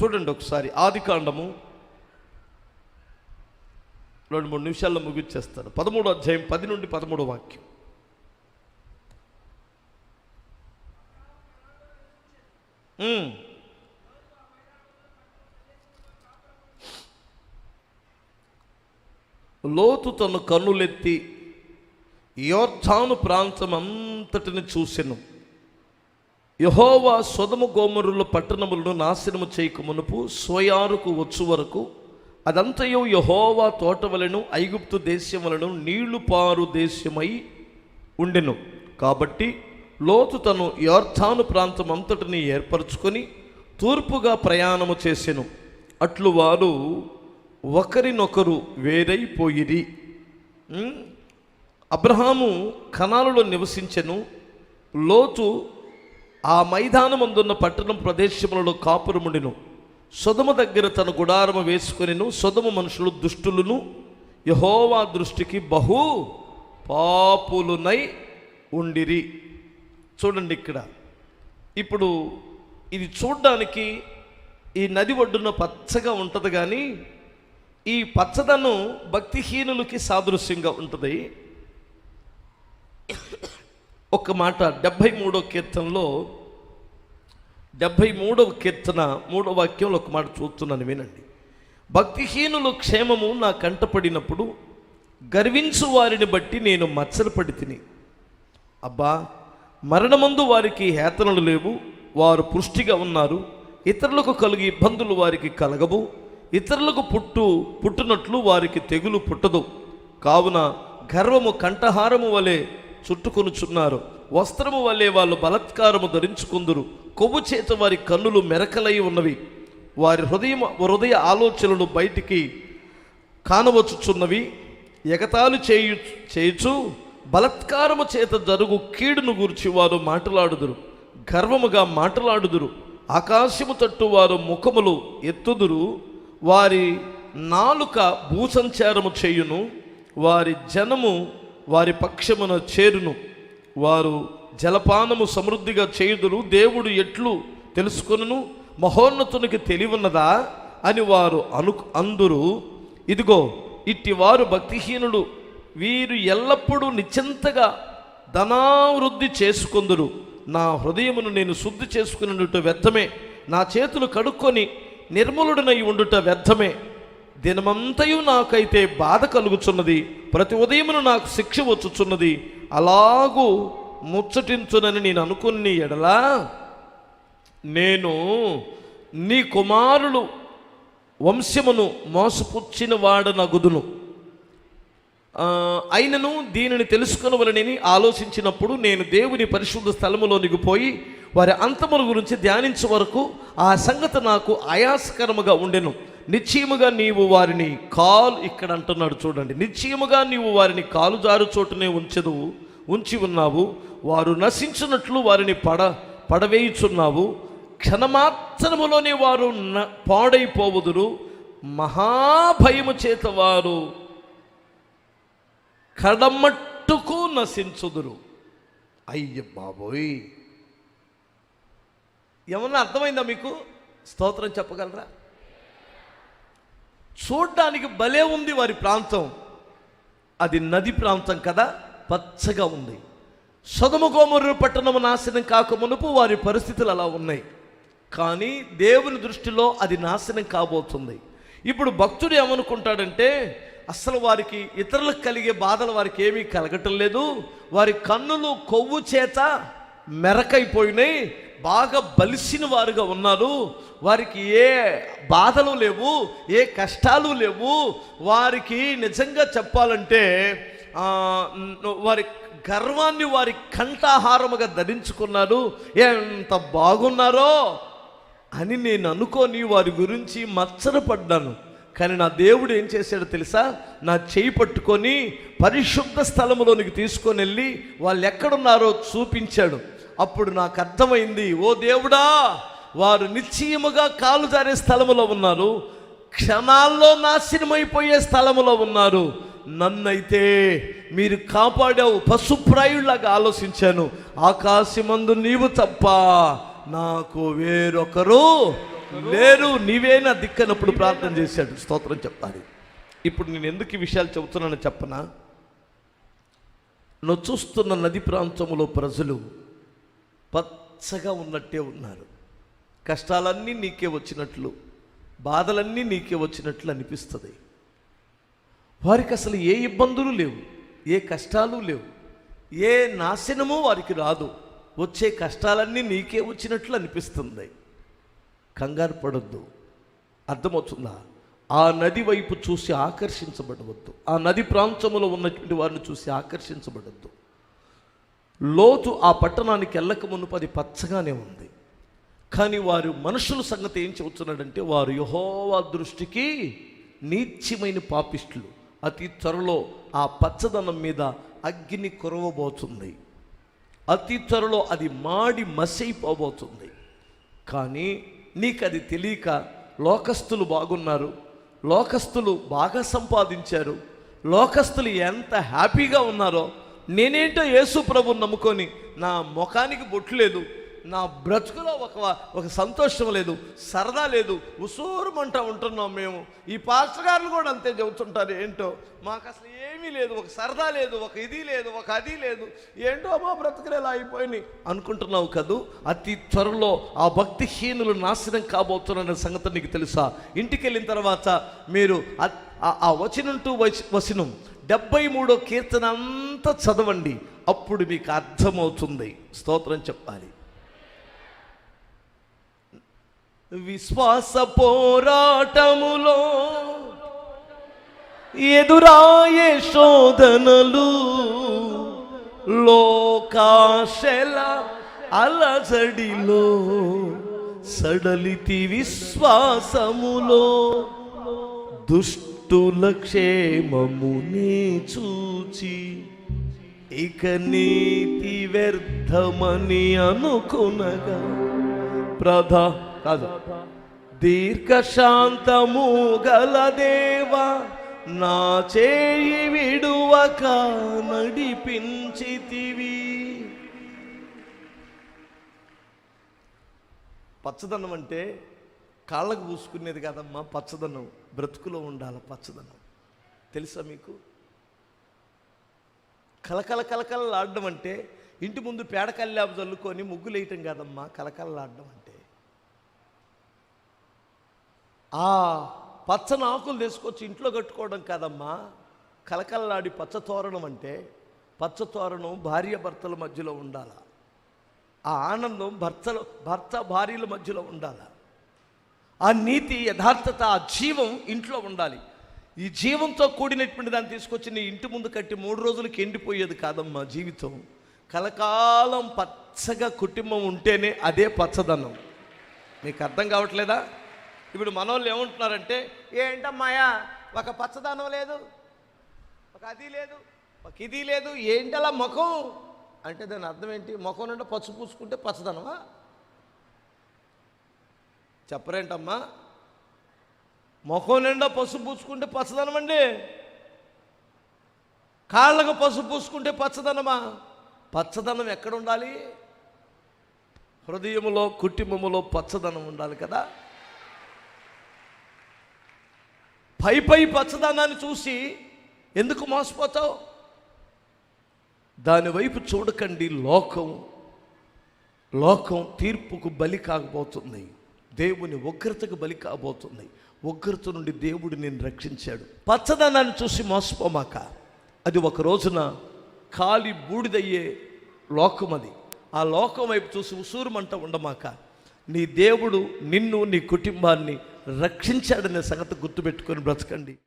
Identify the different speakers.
Speaker 1: చూడండి ఒకసారి ఆది కాండము రెండు మూడు నిమిషాల్లో ముగించేస్తాను పదమూడు అధ్యాయం పది నుండి పదమూడు వాక్యం. లోతు తను కన్నులెత్తి యోర్ధాను ప్రాంతం అంతటిని చూసెను. యహోవా సొదము గోమరుల పట్టణములను నాశనము చేయక మునుపు సోయారుకు వచ్చు వరకు అదంతయు యహోవా తోటవలను ఐగుప్తు దేశములను నీళ్ళు పారు దేశమై ఉండెను. కాబట్టి లోతు తను యోర్ధాను ప్రాంతం అంతటిని ఏర్పరచుకొని తూర్పుగా ప్రయాణము చేసెను. అట్లు వారు ఒకరినొకరు వేరైపోయిరి. అబ్రహాము కణాలలో నివసించెను. లోతు ఆ మైదానమందున్న పట్టణం ప్రదేశములలో కాపురముండెను. సొదమ దగ్గర తన గుడారము వేసుకొనిను సొదమ మనుషులు దుష్టులను యహోవా దృష్టికి బహు పాపులునై ఉండిరి. చూడండి ఇక్కడ. ఇప్పుడు ఇది చూడ్డానికి ఈ నది ఒడ్డున పచ్చగా ఉంటుంది కానీ ఈ పచ్చదనం భక్తిహీనులకి సాదృశ్యంగా ఉంటుంది. ఒక మాట డెబ్భై మూడో కీర్తనలో డెబ్భై మూడవ కీర్తన మూడవ వాక్యంలో ఒక మాట చూస్తున్నాను వినండి. భక్తిహీనులు క్షేమము నా కంటపడినప్పుడు గర్వించు వారిని బట్టి నేను మచ్చలపడి తిని. అబ్బా మరణమందు వారికి హేతనలు లేవు వారు పుష్టిగా ఉన్నారు ఇతరులకు కలిగి ఇబ్బందులు వారికి కలగవు ఇతరులకు పుట్టు పుట్టినట్లు వారికి తెగులు పుట్టదు. కావున గర్వము కంఠహారము వలె చుట్టుకొనుచున్నారు. వస్త్రము వలె వాళ్ళు బలత్కారము ధరించుకుందురు. కొవ్వు చేత వారి కన్నులు మెరకలై ఉన్నవి. వారి హృదయం హృదయ ఆలోచనలు బయటికి కానవచ్చుచున్నవి. ఎగతాలు చేయు చేయుచు బలత్కారము చేత జరుగు కీడును గూర్చి వారు మాట్లాడుదురు. గర్వముగా మాట్లాడుదురు. ఆకాశము తట్టు వారు ముఖములు ఎత్తుదురు. వారి నాలుక భూసంచారము చేయును. వారి జనము వారి పక్షమున చేరును. వారు జలపానము సమృద్ధిగా చేయుదురు. దేవుడు ఎట్లు తెలుసుకొనును? మహోన్నతునికి తెలివున్నదా? అని వారు అను అందురు. ఇదిగో ఇట్టి వారు భక్తిహీనుడు వీరు ఎల్లప్పుడూ నిశ్చింతగా ధనావృద్ధి చేసుకొందురు. నా హృదయమును నేను శుద్ధి చేసుకున్నట్టు వ్యర్థమే. నా చేతులు కడుక్కొని నిర్మలుడనై ఉండుట వ్యర్థమే. దినమంతయు నాకైతే బాధ కలుగుచున్నది. ప్రతి ఉదయమును నాకు శిక్ష వచ్చుచున్నది. అలాగూ ముచ్చటించునని నేను అనుకుని ఎడలా నేను నీ కుమారులు వంశమును మోసపుచ్చిన వాడనగుదును ఆ, అయినను దీనిని తెలుసుకునవలనని ఆలోచించినప్పుడు నేను దేవుని పరిశుద్ధ స్థలములోనికి పోయి వారి అంతముల గురించి ధ్యానించే వరకు ఆ సంగతి నాకు ఆయాసకరముగా ఉండెను. నిశ్చయముగా నీవు వారిని కాలు ఇక్కడ అంటున్నాడు చూడండి. నిశ్చయముగా నీవు వారిని కాలు జారు చోటునే ఉంచదు ఉంచి ఉన్నావు. వారు నశించినట్లు వారిని పడ పడవేయుచున్నావు. క్షణమాత్రములోనే వారు న- పాడైపోవుదురు. మహాభయము చేత వారు కడమట్టుకు నశించుదురు. అయ్య బాబోయ్! ఏమన్నా అర్థమైందా మీకు? స్తోత్రం చెప్పగలరా? చూడ్డానికి భలే ఉంది వారి ప్రాంతం. అది నది ప్రాంతం కదా పచ్చగా ఉంది. సదుముగోమరు గోమరు పట్టణము నాశనం కాక మునుపు వారి పరిస్థితులు అలా ఉన్నాయి. కానీ దేవుని దృష్టిలో అది నాశనం కాబోతుంది. ఇప్పుడు భక్తుడు ఏమనుకుంటాడంటే అసలు వారికి ఇతరులకు కలిగే బాధలు వారికి ఏమీ కలగటం లేదు. వారి కన్నులు కొవ్వు చేత మెరకైపోయినాయి బాగా బలిసిన వారుగా ఉన్నారు వారికి ఏ బాధలు లేవు ఏ కష్టాలు లేవు. వారికి నిజంగా చెప్పాలంటే వారి గర్వాన్ని వారి కంఠాహారముగా ధరించుకున్నారు ఎంత బాగున్నారో అని నేను అనుకొని వారి గురించి మచ్చరపడ్డాను కానీ నా దేవుడు ఏం చేశాడో తెలుసా? నా చేయి పట్టుకొని పరిశుద్ధ స్థలములోనికి తీసుకొని వెళ్ళి వాళ్ళు ఎక్కడున్నారో చూపించాడు. అప్పుడు నాకు అర్థమైంది ఓ దేవుడా వారు నిశ్చయముగా కాలు జారే స్థలములో ఉన్నారు. క్షణాల్లో నాశనమైపోయే స్థలములో ఉన్నారు. నన్నైతే మీరు కాపాడావు పశుప్రాయుల్లాగా ఆలోచించాను. ఆకాశమందు నీవు తప్ప నాకు వేరొకరు లేరు నీవేనా దిక్కనప్పుడు ప్రార్థన చేశాడు. స్తోత్రం చెప్పాలి ఇప్పుడు నేను ఎందుకు ఈ విషయాలు చెబుతున్నాను చెప్పనా? నువ్వు చూస్తున్న నది ప్రాంతంలో ప్రజలు పచ్చగా ఉన్నట్టే ఉన్నారు. కష్టాలన్నీ నీకే వచ్చినట్లు బాధలన్నీ నీకే వచ్చినట్లు అనిపిస్తుంది. వారికి అసలు ఏ ఇబ్బందులు లేవు ఏ కష్టాలు లేవు ఏ నాశనము వారికి రాదు. వచ్చే కష్టాలన్నీ నీకే వచ్చినట్లు అనిపిస్తుంది. కంగారు పడొద్దు. అర్థమవుతుందా? ఆ నది వైపు చూసి ఆకర్షించబడవద్దు. ఆ నది ప్రాంతంలో ఉన్నటువంటి వారిని చూసి ఆకర్షించబడద్దు. లోతు ఆ పట్టణానికి వెళ్ళక మునుపు అది పచ్చగానే ఉంది. కానీ వారు మనుషుల సంగతి ఏం చెబుతున్నాడంటే వారు యహోవా దృష్టికి నీచ్యమైన పాపిష్టులు. అతి త్వరలో ఆ పచ్చదనం మీద అగ్ని కురవబోతుంది. అతి త్వరలో అది మాడి మసైపోబోతుంది. కానీ నీకు అది తెలియక లోకస్తులు బాగున్నారు. లోకస్తులు బాగా సంపాదించారు. లోకస్తులు ఎంత హ్యాపీగా ఉన్నారో నేనేంటో యేసు ప్రభు నమ్ముకొని నా ముఖానికి బొట్టు లేదు. నా బ్రతుకులో ఒక ఒక సంతోషం లేదు సరదా లేదు ఉసూరుమంటా ఉంటున్నాం మేము. ఈ పాస్టర్ గారు కూడా అంతే చెబుతుంటారు ఏంటో మాకు అసలు ఏమీ లేదు ఒక సరదా లేదు ఒక ఇది లేదు ఒక అది లేదు. ఏంటో మా బ్రతుకులు ఎలా అయిపోయినాయి? అనుకుంటున్నావు కదూ? అతి త్వరలో ఆ భక్తిహీనులు నాశనం కాబోతున్న సంగతి నీకు తెలుసా? ఇంటికి వెళ్ళిన తర్వాత మీరు ఆ- వచనంటూ వచనం టు వచనం డెబ్బై మూడో కీర్తన అంతా చదవండి అప్పుడు మీకు అర్థమవుతుంది. స్తోత్రం చెప్పాలి. విశ్వాస పోరాటములో ఎదురాయే శోధనలు లోకాశల అలజడిలో సడలితి విశ్వాసములో దుష్టుల క్షేమముని చూచి ఇక నీతి వ్యర్థమని అనుకునగా ప్రధా కాదు. దీర్ఘశాంతము గల దేవా నా చేయి విడువక నడిపించితివి. పచ్చదనం అంటే కాళ్ళకు పూసుకునేది కదమ్మా పచ్చదనం. బ్రతుకులో ఉండాలి పచ్చదనం. తెలుసా మీకు? కలకల కలకలలాడడం అంటే ఇంటి ముందు పేడకల్లాపు చల్లుకొని ముగ్గులు వేయటం కాదమ్మా కలకలలాడడం అంటే. ఆ పచ్చని ఆకులు తీసుకొచ్చి ఇంట్లో కట్టుకోవడం కాదమ్మా. కలకలలాడి పచ్చ తోరణం అంటే పచ్చ తోరణం భార్య భర్తల మధ్యలో ఉండాల. ఆ ఆనందం భర్తలు భర్త భార్యల మధ్యలో ఉండాల. ఆ నీతి యథార్థత ఆ జీవం ఇంట్లో ఉండాలి. ఈ జీవంతో కూడినటువంటి దాన్ని తీసుకొచ్చి నీ ఇంటి ముందు కట్టి మూడు రోజులకి ఎండిపోయేది కాదమ్మా జీవితం. కలకాలం పచ్చగా కుటుంబం ఉంటేనే అదే పచ్చదనం. మీకు అర్థం కావట్లేదా? ఇప్పుడు మనోళ్ళు ఏమంటున్నారంటే ఏంటమ్మాయా ఒక పచ్చదనం లేదు ఒక అది లేదు ఒక ఇది లేదు ఏంటలా ముఖం? అంటే దాని అర్థం ఏంటి? ముఖం నుండి పచ్చు పూసుకుంటే పచ్చదనమా? చెప్పరేంటమ్మా? ముఖం నిండా పసుపు పూసుకుంటే పచ్చదనం అండి కాళ్ళకు పసుపు పూసుకుంటే పచ్చదనమా? పచ్చదనం ఎక్కడ ఉండాలి? హృదయములో కుటుంబములో పచ్చదనం ఉండాలి కదా. పై పై పచ్చదనాన్ని చూసి ఎందుకు మోసపోతావు? దాని వైపు చూడకండి లోకం లోకం తీర్పుకు బలి కాకపోతుంది. దేవుని ఉగ్రతకు బలి కాబోతుంది. ఉగ్రత నుండి దేవుడు నేను రక్షించాడు. పచ్చదనాన్ని చూసి మోసపోమాక? అది ఒక రోజున కాలి బూడిదయ్యే లోకం అది. ఆ లోకం వైపు చూసి ఉసూరుమంట ఉండమాక? నీ దేవుడు నిన్ను నీ కుటుంబాన్ని రక్షించాడనే సంగతి గుర్తుపెట్టుకొని బ్రతకండి.